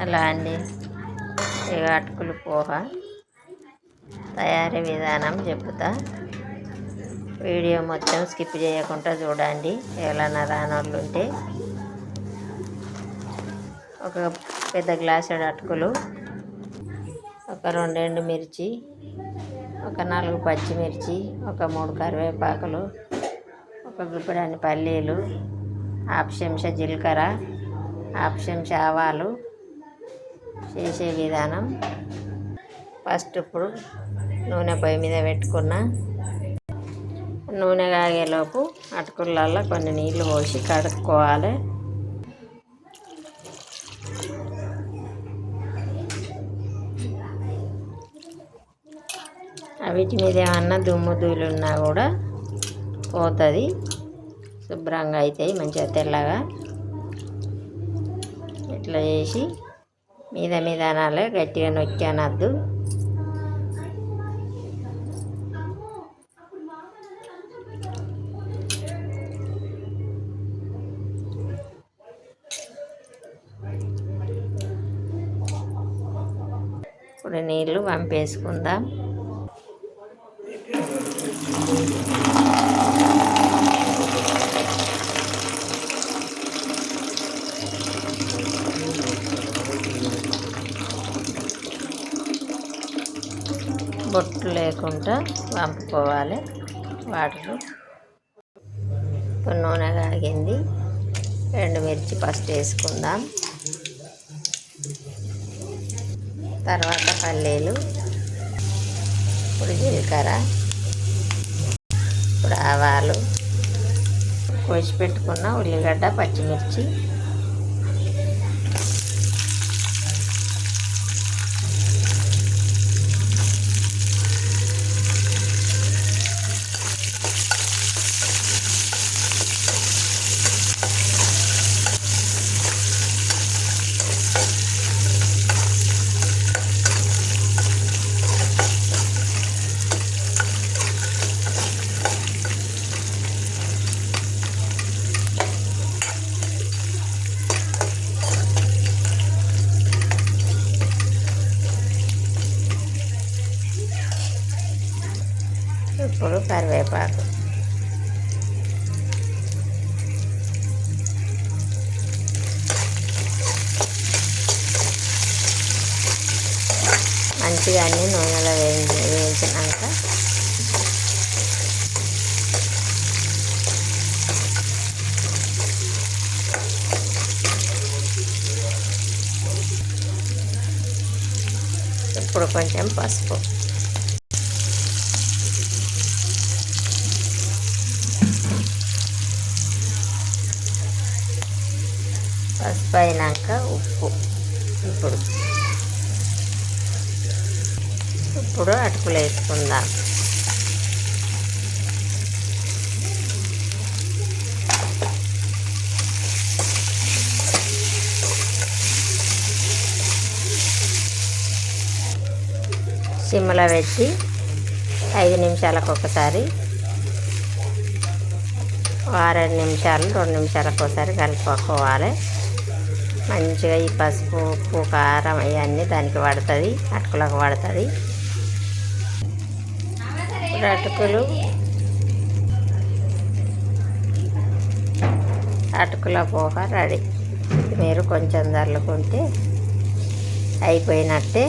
అలా అండి. ఇక అటుకులు పోహ. తయారీ విధానం చెప్తా. వీడియో మొత్తం స్కిప్ చేయకుండా చూడండి. ఎవరైనా రానోళ్ళు ఉంటే. ఒక పెద్ద గ్లాసుడు అటుకులు. ఒక రెండు మిర్చి. ఒక నాలుగు పచ్చిమిర్చి. ఒక మూడు కరివేపాకులు. ఒక గుప్పెడన్ని పల్లీలు. హాఫ్ చెంచా జీలకర్ర. హాఫ్ చెంచా ఆవాలు. చేసే విధానం. ఫస్ట్ ఇప్పుడు నూనె పొయ్యి మీద పెట్టుకున్న. నూనె కాగేలోపు అటుకులలో కొన్ని నీళ్ళు పోసి కడుక్కోవాలి. వీటి మీద ఏమన్నా దుమ్ము దూలు ఉన్నా కూడా పోతుంది. శుభ్రంగా అవుతాయి మంచిగా తెల్లగా. ఇట్లా చేసి మీద మీద అనాలి గట్టిగా నొక్కి అనద్దు. ఇప్పుడు నీళ్ళు పంపేసుకుందాం బొట్టు లేకుండా వంపుకోవాలి వాటర్ ఇప్పుడు నూనె కాగింది. రెండు మిర్చి ఫస్ట్ వేసుకుందాం. తర్వాత పల్లీలు ఇప్పుడు జీలకర్ర ఇప్పుడు ఆవాలు కోసి పెట్టుకున్న ఉల్లిగడ్డ పచ్చిమిర్చి ఇప్పుడు కరివేపాకు. మంచిగా అన్ని నూనెలో వేయించి వేయించినాక ఇప్పుడు కొంచెం పసుపు. పసుపు అయినాక ఉప్పు. ఇప్పుడు. ఇప్పుడు అటుకులు వేసుకుందాం. సిమ్లో పెట్టి ఐదు నిమిషాలకు ఒకసారి ఆరేడు నిమిషాలు రెండు నిమిషాలకు ఒకసారి కలుపుకోవాలి మంచిగా ఈ పసుపు ఉప్పు కారం ఇవన్నీ దానికి పడుతుంది అటుకులకు పడుతుంది. ఇప్పుడు అటుకులు. అటుకుల పోహ రెడీ. మీరు కొంచెం చల్లుకుంటే అయిపోయినట్టే.